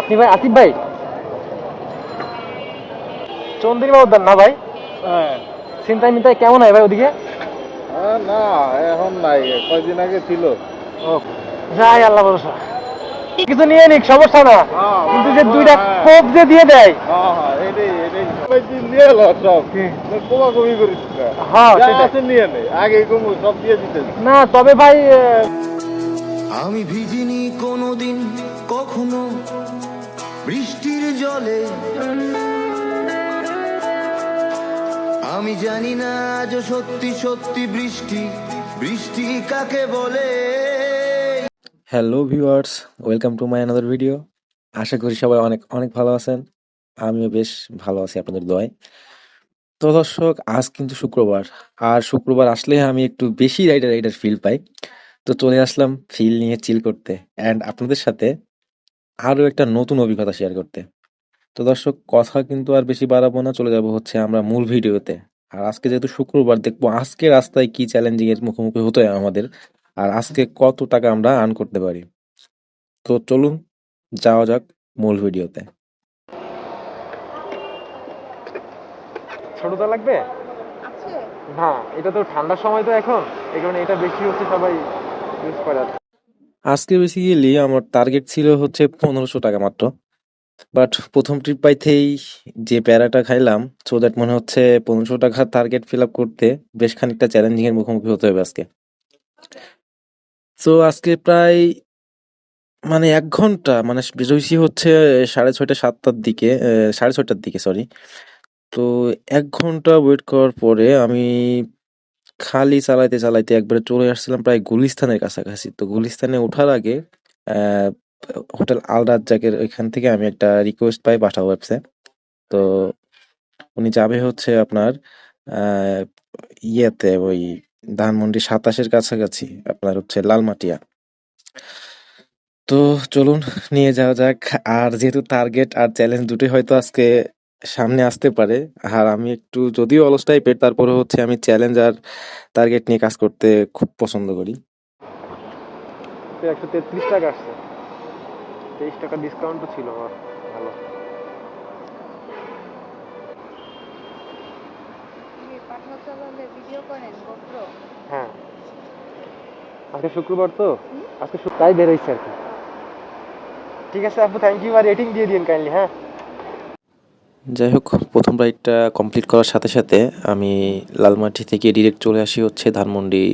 আপনি ভাই আসিফ ভাই? চন্দ্রিমা উদ্যান না ভাই? হ্যাঁ। চিন্তাই মিন্তাই কেমন হয় ভাই ওদিকে? না এখন নাই কয়দিন আগে ছিল। যাই আল্লাহ ভরসা। কিছু নিয়ে নিক সমস্যা না। হ্যাঁ, কিন্তু যে হ্যাঁ, দুইটা হ্যাঁ। কোপ যে দিয়ে দেয়। হ্যাঁ হ্যাঁ এটাই এটাই। কয়দিন নিয়ে এলো সব? কোমা কমি করিস না। হ্যাঁ, যা সেটাই। আছে নিয়ে নে আগে কমু সব দিয়ে দিতে। না তবে ভাই আমি ভিজিনি কোনোদিন কখনো। বৃষ্টির জলে। আমি জানি না আজ সত্যি সত্যি বৃষ্টি। বৃষ্টি কাকে বলে? Hello viewers welcome to my another video আশা করি সবাই অনেক অনেক ভালো আছেন। আমিও বেশ ভালো আছি আপনাদের দোয়ায়। তো দর্শক, আজ কিন্তু শুক্রবার। আর শুক্রবার আসলে আমি একটু বেশি রাইডার রাইডার ফিল পাই। তো চলে আসলাম ফিল নিয়ে চিল করতে। অ্যান্ড আপনাদের সাথে আরও একটা নতুন অভিজ্ঞতা শেয়ার করতে। তো দর্শক কথা কিন্তু আর বেশি বাড়াবো না চলে যাব হচ্ছে আমরা মূল ভিডিওতে। আর আজকে যেহেতু শুক্রবার দেখব আজকে রাস্তায় কি চ্যালেঞ্জিং এর মুখোমুখি হতে হয় আমাদের আর আজকে কত টাকা আমরা আর্ন করতে পারি। তো চলুন যাওয়া যাক মূল ভিডিওতে। ছোটটা লাগবে? আছে। না এটা তো ঠান্ডার সময় তো এখন এই কারণে এটা বেশি হচ্ছে সবাই ইউজ করে। আজকে বেসিক্যালি আমার টার্গেট ছিল হচ্ছে পনেরোশো টাকা মাত্র। বাট প্রথম ট্রিপ পাইতেই যে প্যারাটা খাইলাম সো দ্যাট মনে হচ্ছে পনেরোশো টাকার টার্গেট ফিল আপ করতে বেশ খানিকটা চ্যালেঞ্জিং এর মুখোমুখি হতে হবে আজকে। সো আজকে প্রায় মানে এক ঘণ্টা মানে বেরোইছি হচ্ছে সাড়ে ছয়টা সাতটার দিকে সাড়ে ছয়টার দিকে সরি তো এক ঘণ্টা ওয়েট করার পরে আমি খালি চালাইতে চালাইতে একবারে চলে আসছিলাম প্রায় গুলিস্তানের কাছাকাছি। তো গুলিস্তানে ওঠার আগে হোটেল আল রাজ্জাকের ওইখান থেকে আমি একটা রিকোয়েস্ট পাই পাঠাবো অ্যাপসে তো উনি যাবে হচ্ছে আপনার ইয়েতে ওই ধানমন্ডি সাতাশের কাছাকাছি, আপনার হচ্ছে লালমাটিয়া। তো চলুন, নিয়ে যাওয়া যাক। আর যেহেতু টার্গেট আর চ্যালেঞ্জ দুটোই হয়তো আজকে সামনে আসতে পারে। আর আমি একটু যদিও অলস টাইপের তারপরে হচ্ছে আমি চ্যালেঞ্জ আর টার্গেট নিয়ে কাজ করতে খুব পছন্দ করি। একশো তেত্রিশ টাকা আসছে। তেইশ টাকা ডিসকাউন্টও ছিল আমার। ভালো। এই পাঠা চালালে ভিডিও করেন গোপ্র হ্যাঁ। আজকে শুক্রবার তো? আজকে তাই বেরোইছে আর কি। ঠিক আছে আপু থ্যাংক ইউ আর রেটিং দিয়ে দিন কাইন্ডলি হ্যাঁ? যাই হোক, প্রথম রাইডটা কমপ্লিট করার সাথে সাথে আমি লালমাটি থেকে ডিরেক্ট চলে আসি হচ্ছে ধানমন্ডি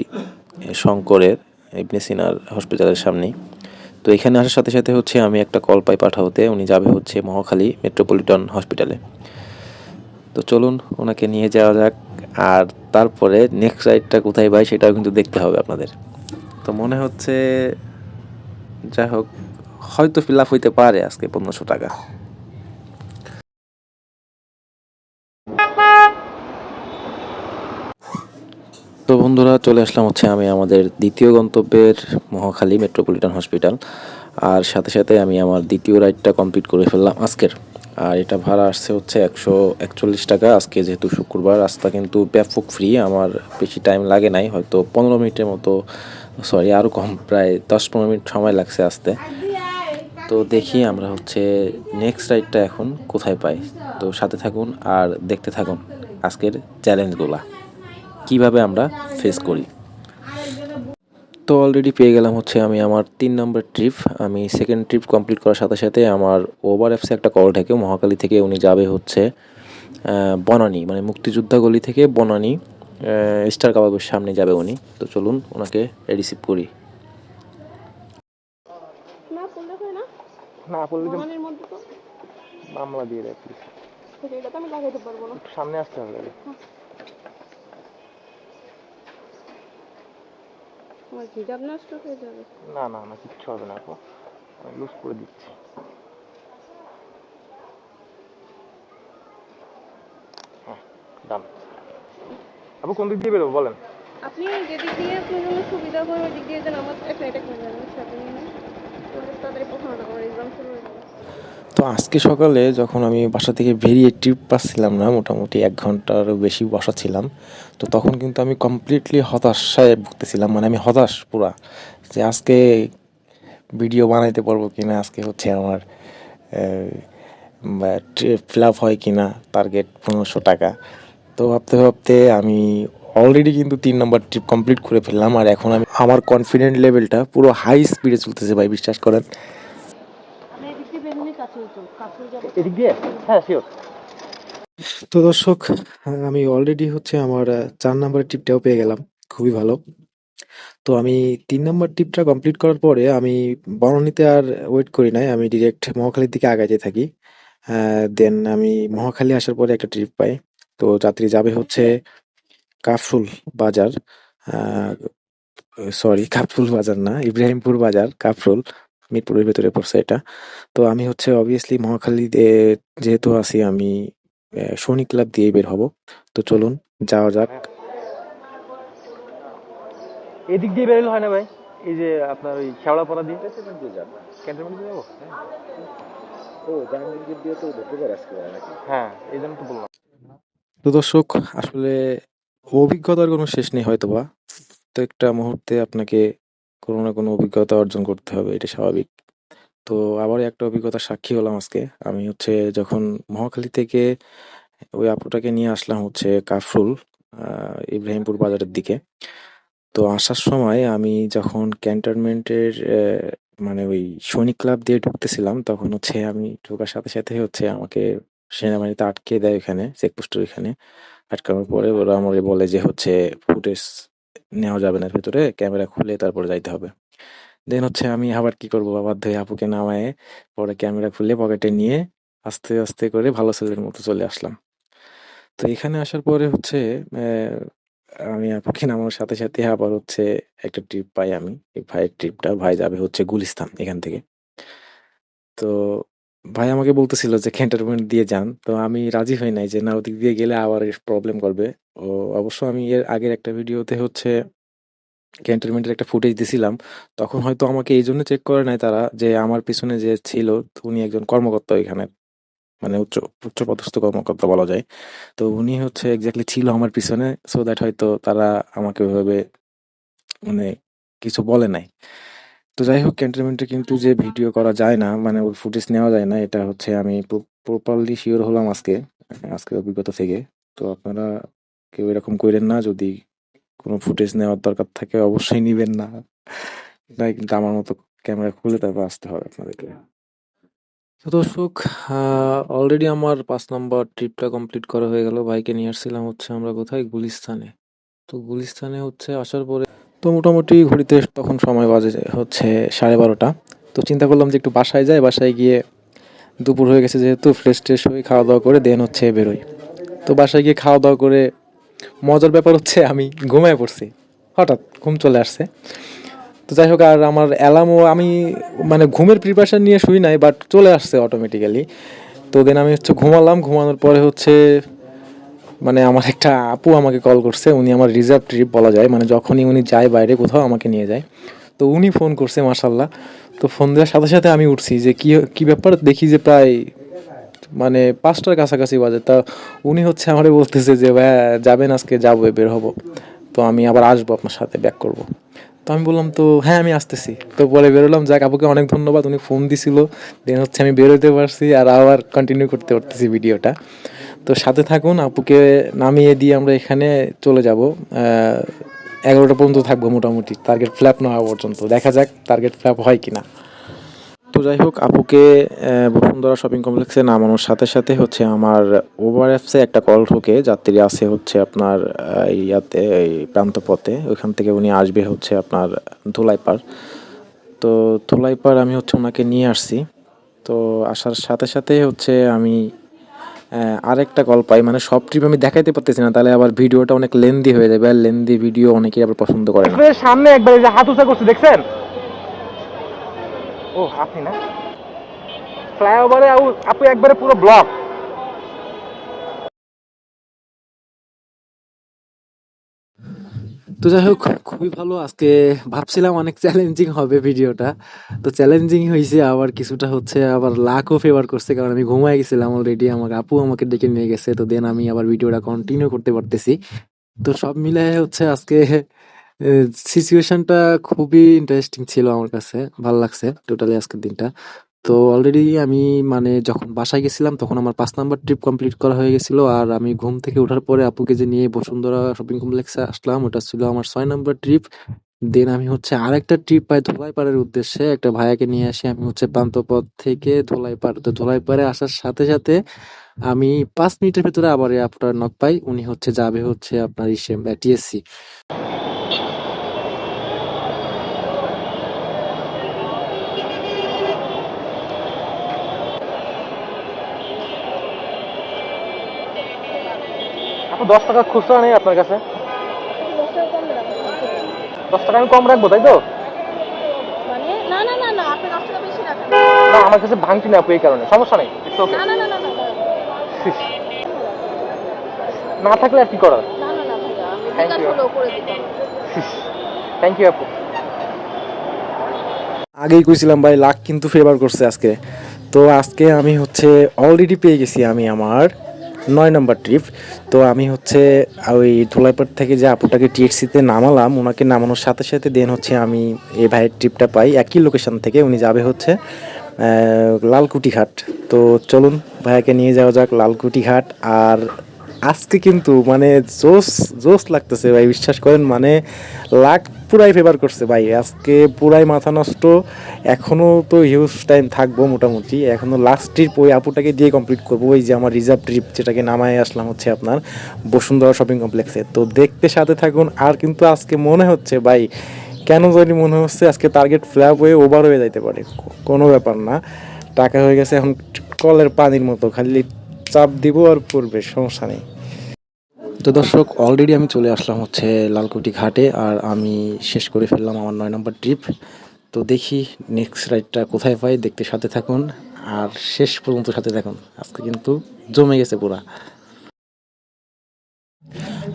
শঙ্করের ইবনে সিনার হসপিটালের সামনেই। তো এখানে আসার সাথে সাথে হচ্ছে আমি একটা কল পাই পাঠাতে উনি যাবে হচ্ছে মহাখালী মেট্রোপলিটন হসপিটালে তো চলুন, ওনাকে নিয়ে যাওয়া যাক। আর তারপরে নেক্সট রাইডটা কোথায় পাই সেটাও কিন্তু দেখতে হবে আপনাদের। তো মনে হচ্ছে, যাই হোক, হয়তো ফিল আপ হইতে পারে আজকে পনেরোশো টাকা। তো বন্ধুরা, চলে আসলাম হচ্ছে আমি আমাদের দ্বিতীয় গন্তব্যের মহাখালী মেট্রোপলিটন হসপিটাল। আর সাথে সাথে আমি আমার দ্বিতীয় রাইডটা কমপ্লিট করে ফেললাম আজকের। আর এটা ভাড়া আসছে হচ্ছে একশো একচল্লিশ টাকা। আজকে যেহেতু শুক্রবার, রাস্তা কিন্তু ব্যাপক ফ্রি আমার বেশি টাইম লাগে নাই। হয়তো পনেরো মিনিটের মতো সরি আরও কম, প্রায় দশ পনেরো মিনিট সময় লাগছে আসতে। তো দেখি আমরা হচ্ছে নেক্সট রাইডটা এখন কোথায় পাই। তো সাথে থাকুন আর দেখতে থাকুন আজকের চ্যালেঞ্জগুলা কীভাবে আমরা ফেস করি। তো অলরেডি পেয়ে গেলাম হচ্ছে আমি আমার তিন নম্বর ট্রিপ আমি সেকেন্ড ট্রিপ কমপ্লিট করার সাথে সাথে আমার ওভার অ্যাপসে একটা কল থাকে মহাকালী থেকে উনি যাবে হচ্ছে বনানী মানে মুক্তিযোদ্ধা গলি থেকে বনানী স্টার কাবাবের সামনে যাবে উনি। তো চলুন ওনাকে রিসিভ করি। না করলে মামলা দিয়ে দেয় সামনে আসতে হবে আমার হিজাব নষ্ট হয়ে যাবে। না না না কিচ্ছু হবে না আপু। আমি লুজ করে দিচ্ছি। ডান আপু কোন দিক দিয়ে বেরোবো বলেন। আপনি যেদিক দিয়ে আপনার জন্য সুবিধা হবে ওই দিক দিয়ে যেন আমার এক মিনিট এক যাবেন সাথে নিয়ে তাড়াতাড়ি পৌঁছানো আমার এক্সাম শুরু হয়ে যাবে। তো আজকে সকালে যখন আমি বাসা থেকে বেরিয়ে ট্রিপ পাচ্ছিলাম না, মোটামুটি এক ঘন্টারও বেশি বসা ছিলাম, তো তখন কিন্তু আমি কমপ্লিটলি হতাশায় ভুগতেছিলাম মানে আমি হতাশ পুরা যে আজকে ভিডিও বানাইতে পারব কিনা, আজকে হচ্ছে আমার ফিল আপ হয় কি না টার্গেট পনেরোশো টাকা। তো ভাবতে ভাবতে আমি অলরেডি কিন্তু তিন নম্বর ট্রিপ কমপ্লিট করে ফেললাম, আর এখন আমি, আমার কনফিডেন্ট লেভেলটা পুরো হাই স্পিডে চলতেছে ভাই, বিশ্বাস করেন। এদিক দিয়ে? হ্যাঁ শিওর তো দর্শক, আমি অলরেডি হচ্ছে আমার চার নম্বরের ট্রিপটাও পেয়ে গেলাম। খুবই ভালো। তো আমি তিন নম্বর ট্রিপটা কমপ্লিট করার পরে আমি বনানীতে আর ওয়েট করি নাই। আমি ডিরেক্ট মহাখালীর দিকে আগাইতে থাকি। দেন আমি মহাখালী আসার পরে একটা ট্রিপ পাই। তো যাত্রী যাবে হচ্ছে কাফরুল বাজার। সরি কাফরুল বাজার না, ইব্রাহিমপুর বাজার, কাফরুল। মিরপুরের ভেতরে পড়ছে এটা। তো আমি হচ্ছে অবভিয়াসলি মহাখালীতে যেহেতু আছি আমি আহ, সৈনিক ক্লাব দিয়ে বের হব। তো চলুন যাওয়া যাক। এদিক দিয়ে বেরোলে হয় না ভাই? এই যে আপনার ওই শেওড়াপাড়া দিয়ে ক্যান্টনমেন্ট দিয়ে? যাব ও জাহাঙ্গীর দিয়ে তো ঢুকে পারে আজকে নাকি? হ্যাঁ এই জন্য তো বললাম। তো দর্শক আসলে অভিজ্ঞতার কোনো শেষ নেই হয়তোবা। তো একটা মুহূর্তে আপনাকে কোনো না কোনো অভিজ্ঞতা অর্জন করতে হবে, এটা স্বাভাবিক। তো আবার একটা অভিজ্ঞতার সাক্ষী হলাম আজকে। আমি হচ্ছে যখন মহাখালী থেকে ওই আপুটাকে নিয়ে আসলাম হচ্ছে কাফরুল ইব্রাহিমপুর বাজারের দিকে। তো আসার সময় আমি যখন ক্যান্টনমেন্টের মানে ওই সৈনিক ক্লাব দিয়ে ঢুকতেছিলাম, তখন হচ্ছে আমি ঢোকার সাথে সাথে হচ্ছে আমাকে সেনাবাহিনীতে আটকে দেয় এখানে চেকপোস্টের এখানে আটকানোর পরে ওরা আমাকে বলে যে হচ্ছে ফুটেজ নেওয়া যাবে না ভেতরে, ক্যামেরা খুলে তারপরে যাইতে হবে। দেন হচ্ছে আমি আবার কি করব বাধ্য হয়ে আপুকে নামায়ে পরে ক্যামেরা খুলে পকেটে নিয়ে আস্তে আস্তে করে ভালো ছেলের মতো চলে আসলাম। তো এখানে আসার পরে হচ্ছে আমি আপুকে নামানোর সাথে সাথে আবার হচ্ছে একটা ট্রিপ পাই আমি। এই ভাইয়ের ট্রিপটা ভাই যাবে হচ্ছে গুলিস্তান এখান থেকে। তো ভাই আমাকে বলতেছিল যে ক্যান্টনমেন্ট দিয়ে যান। তো আমি রাজি হই নাই যে, না, ওদিক দিয়ে গেলে আবার প্রবলেম করবে। ও, অবশ্য আমি এর আগের একটা ভিডিওতে হচ্ছে ক্যান্টনমেন্টের একটা ফুটেজ দিছিলাম। তখন হয়তো আমাকে এই জন্য চেক করে নাই তারা যে, আমার পিছনে যে ছিল উনি একজন কর্মকর্তা ওইখানে মানে উচ্চ, উচ্চপদস্থ কর্মকর্তা বলা যায়। তো উনি হচ্ছে এক্স্যাক্টলি ছিল আমার পিছনে সো দ্যাট হয়তো তারা আমাকে ওইভাবে মানে কিছু বলে নাই। তো যাই হোক ক্যান্টনমেন্টে কিন্তু যে ভিডিও করা যায় না মানে ওই ফুটেজ নেওয়া যায় না, এটা হচ্ছে আমি প্রপারলি শিওর হলাম আজকে, আজকের অভিজ্ঞতা থেকে। তো আপনারা কেউ এরকম করেন না, যদি কোনো ফুটেজ নেওয়ার দরকার থাকে, অবশ্যই নিবেন না। তাই কিন্তু আমার মতো ক্যামেরা খুলে তারপর আসতে হবে আপনাদেরকে। তো দর্শক অলরেডি আমার পাঁচ নম্বর ট্রিপটা কমপ্লিট করা হয়ে গেল। বাইকে নিয়ে আসছিলাম হচ্ছে আমরা কোথায়? গুলিস্তানে। তো গুলিস্তানে হচ্ছে আসার পরে তো মোটামুটি ঘড়িতে তখন সময় বাজে হচ্ছে সাড়ে বারোটা। তো চিন্তা করলাম যে একটু বাসায় যাই, বাসায় গিয়ে দুপুর হয়ে গেছে যেহেতু ফ্রেশ ট্রেশ হয়ে খাওয়া দাওয়া করে দেন হচ্ছে বেরোই। তো বাসায় গিয়ে খাওয়া দাওয়া করে মজার ব্যাপার হচ্ছে আমি ঘুমায় পড়ছি, হঠাৎ ঘুম চলে আসছে। তো যাই হোক, আর আমার অ্যালার্মও আমি মানে ঘুমের প্রিপারেশান নিয়ে শুই নাই বাট চলে আসছে অটোমেটিক্যালি তো দেন আমি হচ্ছে ঘুমালাম, ঘুমানোর পরে হচ্ছে মানে আমার একটা আপু আমাকে কল করছে, উনি আমার রিজার্ভ ট্রিপ বলা যায় মানে যখনই উনি যায় বাইরে কোথাও আমাকে নিয়ে যায়। তো উনি ফোন করছে মার্শাল্লাহ তো ফোন দেওয়ার সাথে সাথে আমি উঠছি যে কি কি ব্যাপার? দেখি যে প্রায় মানে পাঁচটার কাছাকাছি বাজে। তা উনি হচ্ছে আমারে বলতেছে যে, ভাইয়া, যাবেন আজকে, যাব বের হব। তো আমি আবার আসব আপনার সাথে ব্যাক করব। তো আমি বললাম, তো হ্যাঁ আমি আসতেছি। তো পরে বেরোলাম, যাক, আপুকে অনেক ধন্যবাদ, উনি ফোন দিছিল। দেন হচ্ছে আমি বেরোতে পারছি, আর আবার কন্টিনিউ করতে পারতেছি ভিডিওটা তো সাথে থাকুন, আপুকে নামিয়ে দিয়ে আমরা এখানে চলে যাব। এগারোটা পর্যন্ত থাকব মোটামুটি টার্গেট ফ্ল্যাপ না হওয়া পর্যন্ত। দেখা যাক টার্গেট ফ্ল্যাপ হয় কি না তো যাই হোক, আপুকে বসুন্ধরা শপিং কমপ্লেক্সে নামানোর সাথে সাথে হচ্ছে আমার ওভার অ্যাপসে একটা কল ঢোকে। যাত্রী আছে হচ্ছে আপনার ইয়াতে এই প্রান্তপথে। ওইখান থেকে উনি আসবে হচ্ছে আপনার ধুলাইপাড়। তো ধুলাইপাড় আমি হচ্ছে ওনাকে নিয়ে আসছি। তো আসার সাথে সাথে হচ্ছে আমি আরেকটা কল পাই মানে সব ট্রিপ আমি দেখাইতে পারতেছি না, তাহলে আবার ভিডিওটা অনেক লেন্দি হয়ে যাবে, আর লেন্দি ভিডিও অনেকেই আবার পছন্দ করে না। সামনে একবার এই যে হাত উঁচা করছে, দেখছেন? ও আপনি না? ফ্লাইওভারে আপু একবারে পুরো ব্লক তো যাই হোক, খুবই ভালো। আজকে ভাবছিলাম অনেক চ্যালেঞ্জিং হবে ভিডিওটা তো চ্যালেঞ্জিং হয়েছে আবার কিছুটা হচ্ছে, আবার লাকও ফেভার করছে, কারণ আমি ঘুমাই গেছিলাম অলরেডি আমার আপু আমাকে ডেকে নিয়ে গেছে, তো দেন আমি আবার ভিডিওটা কন্টিনিউ করতে পারতেছি। তো সব মিলে হচ্ছে আজকে সিচুয়েশনটা খুবই ইন্টারেস্টিং ছিল আমার কাছে, ভালো লাগছে টোটালি আজকের দিনটা। তো অলরেডি আমি মানে যখন বাসায় গেছিলাম, তখন আমার পাঁচ নাম্বার ট্রিপ কমপ্লিট করা হয়ে গেছিল। আর আমি ঘুম থেকে ওঠার পরে আপুকে যে নিয়ে বসুন্ধরা শপিং কমপ্লেক্সে আসলাম, ওটা ছিল আমার ছয় নাম্বার ট্রিপ দেন আমি হচ্ছে আরেকটা ট্রিপ পাই ধোলাইপাড়ের উদ্দেশ্যে। একটা ভাইয়াকে নিয়ে আসি, আমি হচ্ছে প্রান্তপথ থেকে ধোলাইপাড়। তো ধোলাইপাড়ে আসার সাথে সাথে আমি পাঁচ মিনিটের ভিতরে আবার আপনার নক পাই। উনি হচ্ছে যাবে হচ্ছে আপনার ইসে টিএসসি দশ টাকা খুচরা নেই আপনার কাছে? দশ টাকা আমি কম রাখব তাই তো? মানে না না না না আপনি দশ টাকা বেশি রাখেন। না আমার কাছে ভাঙতি না আপু এই কারণে। সমস্যা নেই। না না না না না না। থাকলে আর কি করার? করে দিতাম। থ্যাংক ইউ আপু। আগেই কইছিলাম ভাই লাখ কিন্তু ফেভার করছে আজকে। তো আজকে আমি হচ্ছে অলরেডি পেয়ে গেছি আমি আমার নয় নম্বর ট্রিপ। তো আমি হচ্ছে ওই ধুলাইপাট থেকে যে আপুটাকে টিএসসিতে নামালাম ওনাকে নামানোর সাথে সাথে দেন হচ্ছে আমি এই ভাইয়ের ট্রিপটা পাই একই লোকেশন থেকে। উনি যাবে হচ্ছে আহ, লালকুটি ঘাট তো চলুন ভাইয়াকে নিয়ে যাওয়া যাক লালকুটি ঘাট আর আজকে কিন্তু মানে জোস জোস লাগতেছে ভাই বিশ্বাস করেন মানে লাক পুরাই ফেভার করছে। ভাই, আজকে পুরাই মাথা নষ্ট। এখনও তো হিউজ টাইম থাকব মোটামুটি। এখনও লাস্ট ট্রিপ ওই আপুটাকে দিয়ে কমপ্লিট করব। ওই যে আমার রিজার্ভ ট্রিপ যেটাকে নামায় আসলাম হচ্ছে আপনার বসুন্ধরা শপিং কমপ্লেক্সে তো দেখতে সাথে থাকুন। আর কিন্তু আজকে মনে হচ্ছে, ভাই, কেন জানি মনে হচ্ছে আজকে টার্গেট ফ্ল্যাপ হয়ে ওভার হয়ে যাইতে পারে। কোনো ব্যাপার না। টাকা হয়ে গেছে, এখন কলের পানির মতো। খালি চাপ দিব আর পড়বে, সমস্যা নেই। তো দর্শক অলরেডি আমি চলে আসলাম হচ্ছে লালকুটি ঘাটে আর আমি শেষ করে ফেললাম আমার নয় নম্বর ট্রিপ তো দেখি নেক্সট রাইডটা কোথায় পাই, দেখতে সাথে থাকুন। আর শেষ পর্যন্ত সাথে থাকুন। আজকে কিন্তু জমে গেছে পুরা।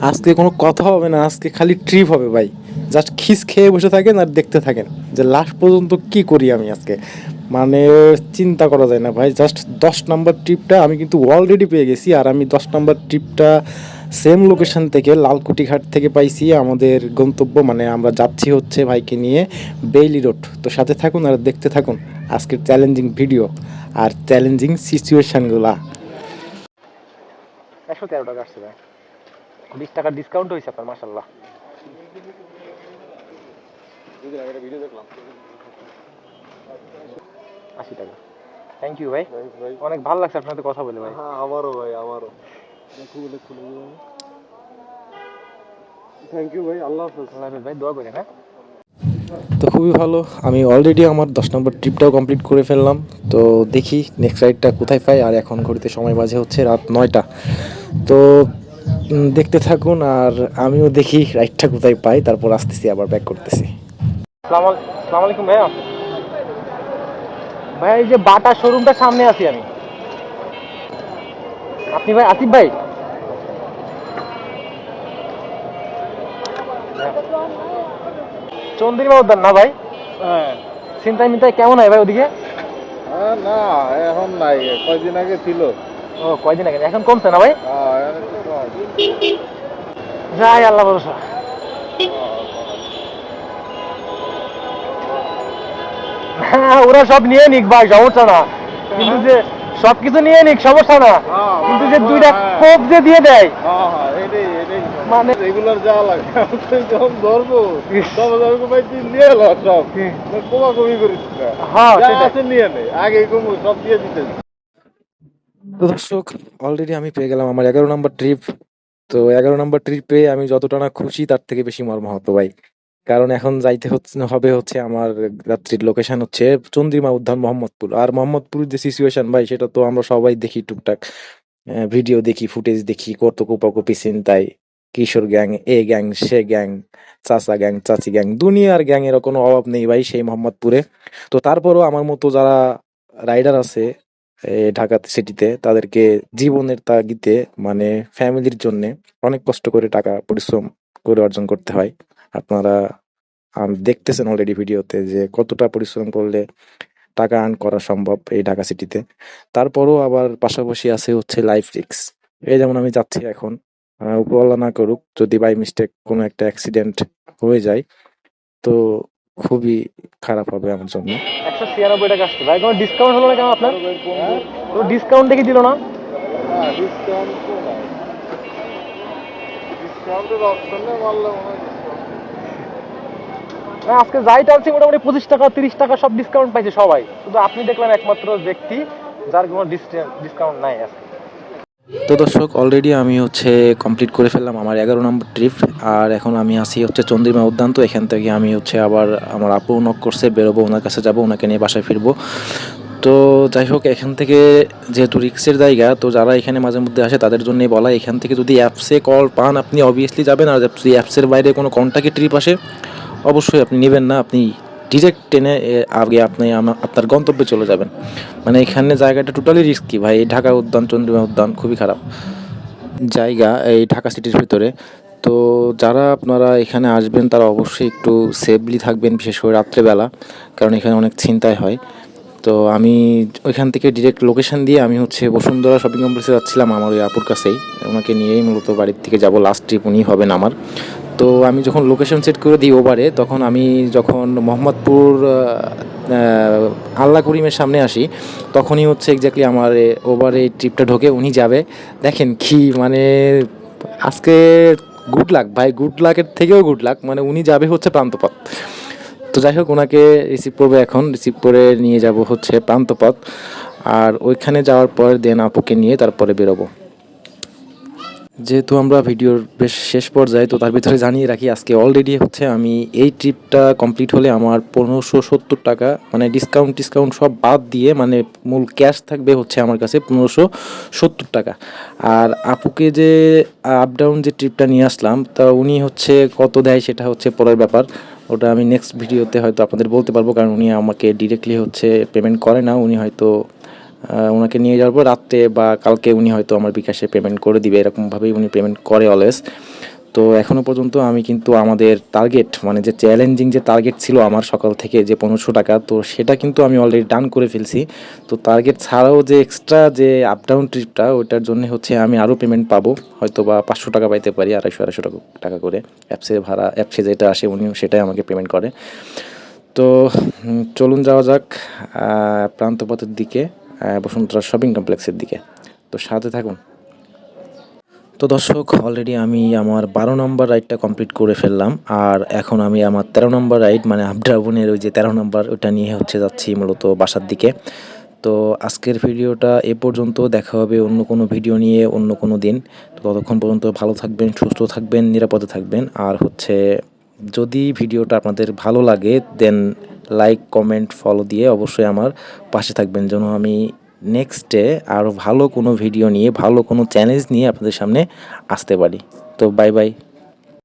আজকে কোনো কথা হবে না, আজকে খালি ট্রিপ হবে ভাই। জাস্ট খিস খেয়ে বসে থাকেন আর দেখতে থাকেন যে লাস্ট পর্যন্ত কি করি আমি আজকে। মানে চিন্তা করা যায় না ভাই। জাস্ট দশ নম্বর ট্রিপটা আমি কিন্তু অলরেডি পেয়ে গেছি আর আমি দশ নম্বর ট্রিপটা সেম লোকেশন থেকে লালকুটিঘাট থেকে পাইছি আমাদের গন্তব্য মানে আমরা যাচ্ছি হচ্ছে ভাইকে নিয়ে বেইলি রোড তো সাথে থাকুন আর দেখতে থাকুন আজকের চ্যালেঞ্জিং ভিডিও আর চ্যালেঞ্জিং সিচুয়েশানগুলা একশো তেরো টাকা আসছে ভাই। বিশ টাকার ডিসকাউন্ট হয়েছে আপনার মাসাল্লাহ আশি টাকা। থ্যাংক ইউ ভাই। অনেক ভালো লাগছে আপনার সাথে কথা বলে ভাই। হ্যাঁ আমারও ভাই আমারও। খুলে খুলে থ্যাংক ইউ ভাই আল্লাহ হাফেজ। ভাই দোয়া করেন হ্যাঁ? তো খুবই ভালো আমি অলরেডি আমার দশ নম্বর ট্রিপটাও কমপ্লিট করে ফেললাম। তো দেখি নেক্সট রাইডটা কোথায় পাই আর এখন ঘড়িতে সময় বাজে হচ্ছে রাত নয়টা। তো দেখতে থাকুন আর আমিও দেখি রাইডটা কোথায় পাই তারপর আসতেছি আবার ব্যাক করতেছি। আলাইকুম ভাইয়া। ভাই এই যে বাটা শোরুমটা সামনে আছি আমি। আপনি ভাই আসিফ ভাই। চন্দ্রিমা উদ্যান না ভাই? হ্যাঁ। চিন্তায় মিন্তায় কেমন হয় ভাই ওদিকে? হ্যাঁ, না এখন নাই কয়দিন আগে ছিল। ও কয়দিন আগে? এখন কমছে না ভাই? হ্যাঁ। যাই আল্লাহ ভরসা। হ্যাঁ ওরা সব নিয়ে নিক ভাই সমস্যা না। কিন্তু যে সবকিছু নিয়ে নিক সমস্যা না। হ্যাঁ, কিন্তু যে হ্যাঁ, দুইটা হ্যাঁ। কোপ যে দিয়ে দেয় হ্যাঁ হ্যাঁ এটাই এটাই। মানে- রেগুলার যাওয়া লাগে যখন ধরবো তখন আমি ভাই তুই নিয়ে এলো সব। কমা কমি করিস না। হ্যাঁ আছে নিয়ে নে আগে কমু সব দিয়ে দিতে। তো দর্শক অলরেডি আমি পেয়ে গেলাম আমার এগারো নম্বর ট্রিপ তো এগারো নম্বর ট্রিপে আমি যতটা না খুশি তার থেকে বেশি মর্মাহত ভাই। কারণ এখন যাইতে হচ্ছে হবে হচ্ছে আমার রাত্রির লোকেশন হচ্ছে চন্দ্রিমা উদ্যান মোহাম্মদপুর। আর মোহাম্মদপুর যে সিচুয়েশন ভাই, সেটা তো আমরা সবাই দেখি টুকটাক। ভিডিও দেখি ফুটেজ দেখি কত কোপাকুপি চিন্তায় কিশোর গ্যাং এ গ্যাং সে গ্যাং চাচা গ্যাং চাচি গ্যাং দুনিয়ার গ্যাং এর কোনো অভাব নেই ভাই সেই মোহাম্মদপুরে। তো তারপরও আমার মতো যারা রাইডার আছে ঢাকা সিটিতে তাদেরকে জীবনের তাগিতে মানে ফ্যামিলির জন্য অনেক কষ্ট করে টাকা পরিশ্রম করে অর্জন করতে হয়। আপনারা দেখতেছেন অলরেডি ভিডিওতে যে কতটা পরিশ্রম করলে টাকা আর্ন করা সম্ভব এই ঢাকা সিটিতে তারপরও আবার পাশাপাশি আছে হচ্ছে লাইফ রিক্স এই যেমন আমি যাচ্ছি এখন উপরওয়ালা না করুক যদি বাই মিস্টেক কোনো একটা অ্যাক্সিডেন্ট হয়ে যায় তো খুবই খারাপ হবে আমার জন্য। একশো ছিয়ানব্বই টাকা আসছে। ভাই কোনো ডিসকাউন্ট হলো না কেন আপনার? কোনো ডিসকাউন্ট দেখে দিল না? না ডিসকাউন্ট ডিসকাউন্টের অপশনে মারলে discount। না আজকে যাই টানছি মোটামুটি পঁচিশ টাকা, তিরিশ টাকা সব ডিসকাউন্ট পাইছে সবাই। শুধু আপনি দেখলেন একমাত্র ব্যক্তি, যার কোনো ডিসকাউন্ট নাই আজকে। তো দর্শক অলরেডি আমি হচ্ছে কমপ্লিট করে ফেললাম আমার এগারো নম্বর ট্রিপ আর এখন আমি আসি হচ্ছে চন্দ্রিমা উদ্যান, তো এখান থেকে আমি হচ্ছে আবার আমার আপু নক করছে, বেরোবো, ওনার কাছে যাব, ওনাকে নিয়ে বাসায় ফিরবো। তো যাই হোক, এখান থেকে যেহেতু রিক্সের জায়গা, তো যারা এখানে মাঝে মধ্যে আসে, তাদের জন্যই বলা, এখান থেকে যদি অ্যাপসে কল পান, আপনি অবভিয়াসলি যাবেন, আর যদি অ্যাপসের বাইরে কোনো কন্ট্যাক্টে ট্রিপ আসে অবশ্যই আপনি নেবেন না, আপনি ডিরেক্ট ট্রেনে আগে আপনি আপনার গন্তব্যে চলে যাবেন। মানে এখানে জায়গাটা টোটালি রিস্কি ভাই, এই ঢাকা উদ্যান, চন্দ্রিমা উদ্যান খুবই খারাপ জায়গা এই ঢাকা সিটির ভিতরে। তো যারা আপনারা এখানে আসবেন, তারা অবশ্যই একটু সেফলি থাকবেন, বিশেষ করে রাত্রেবেলা, কারণ এখানে অনেক ছিনতাই হয়। তো আমি ওইখান থেকে ডিরেক্ট লোকেশন দিয়ে আমি হচ্ছে বসুন্ধরা শপিং কমপ্লেক্সে যাচ্ছিলাম আমার ওই আপুর কাছেই। ওনাকে নিয়েই মূলত বাড়ির থেকে যাব লাস্ট ট্রিপ উনি হবেন আমার। তো আমি যখন লোকেশন সেট করে দিই ওবারে তখন আমি যখন মোহাম্মদপুর আল্লাহ করিমের সামনে আসি, তখনই হচ্ছে এক্স্যাক্টলি আমার ওভারে ট্রিপটা ঢোকে, উনি যাবে। দেখেন কি মানে আজকে গুড লাক ভাই গুড লাকের থেকেও গুড লাক মানে উনি যাবে হচ্ছে প্রান্তপথ। তো যাই হোক ওনাকে রিসিভ করব এখন রিসিভ করে নিয়ে যাব হচ্ছে প্রান্তপথ। আর ওইখানে যাওয়ার পর দেন আপুকে নিয়ে তারপরে বেরোবো। যেহেতু আমরা ভিডিওর বেশ শেষ পর্যায়ে, তো তার ভিতরে জানিয়ে রাখি, আজকে অলরেডি হচ্ছে আমি এই ট্রিপটা কমপ্লিট হলে আমার পনেরোশো সত্তর টাকা মানে ডিসকাউন্ট টিসকাউন্ট সব বাদ দিয়ে মানে মূল ক্যাশ থাকবে হচ্ছে আমার কাছে পনেরোশো সত্তর টাকা। আর আপুকে যে আপ ডাউন যে ট্রিপটা নিয়ে আসলাম, তা উনি হচ্ছে কত দেয় সেটা হচ্ছে পরের ব্যাপার। ওটা আমি নেক্সট ভিডিওতে হয়তো আপনাদের বলতে পারব, কারণ উনি আমাকে ডিরেক্টলি হচ্ছে পেমেন্ট করে না, উনি হয়তো ওনাকে নিয়ে যাওয়ার পর রাত্রে বা কালকে উনি হয়তো আমার বিকাশে পেমেন্ট করে দিবে, এরকমভাবেই উনি পেমেন্ট করে অলওয়েজ তো এখনও পর্যন্ত আমি কিন্তু আমাদের টার্গেট মানে যে চ্যালেঞ্জিং যে টার্গেট ছিল আমার সকাল থেকে যে পনেরোশো টাকা, তো সেটা কিন্তু আমি অলরেডি ডান করে ফেলছি। তো টার্গেট ছাড়াও যে এক্সট্রা যে আপ ডাউন ট্রিপটা ওইটার জন্য হচ্ছে আমি আরও পেমেন্ট পাবো। হয়তো বা পাঁচশো টাকা পাইতে পারি, আড়াইশো আড়াইশো টাকা করে। অ্যাপসে ভাড়া অ্যাপসে যেটা আসে উনিও সেটাই আমাকে পেমেন্ট করে। তো চলুন যাওয়া যাক প্রান্তপথের দিকে। বসুন্ধরা শপিং কমপ্লেক্সের দিকে। তো সাথে থাকুন। তো দর্শক অলরেডি আমি আমার বারো নম্বর রাইডটা কমপ্লিট করে ফেললাম। আর এখন আমি আমার তেরো নম্বর রাইড মানে আপড্রাউনের ওই যে তেরো নম্বর, ওটা নিয়ে হচ্ছে যাচ্ছি মূলত বাসার দিকে। তো আজকের ভিডিওটা এ পর্যন্ত, দেখা হবে অন্য কোনো ভিডিও নিয়ে অন্য কোনো দিন। তো ততক্ষণ পর্যন্ত ভালো থাকবেন, সুস্থ থাকবেন, নিরাপদে থাকবেন। আর হচ্ছে, যদি ভিডিওটা আপনাদের ভালো লাগে দেন লাইক কমেন্ট ফলো দিয়ে অবশ্যই আমার পাশে থাকবেন। যেন আমি নেক্সটে আরও ভালো কোনো ভিডিও নিয়ে, ভালো কোনো চ্যালেঞ্জ নিয়ে আপনাদের সামনে আসতে পারি। তো বাই বাই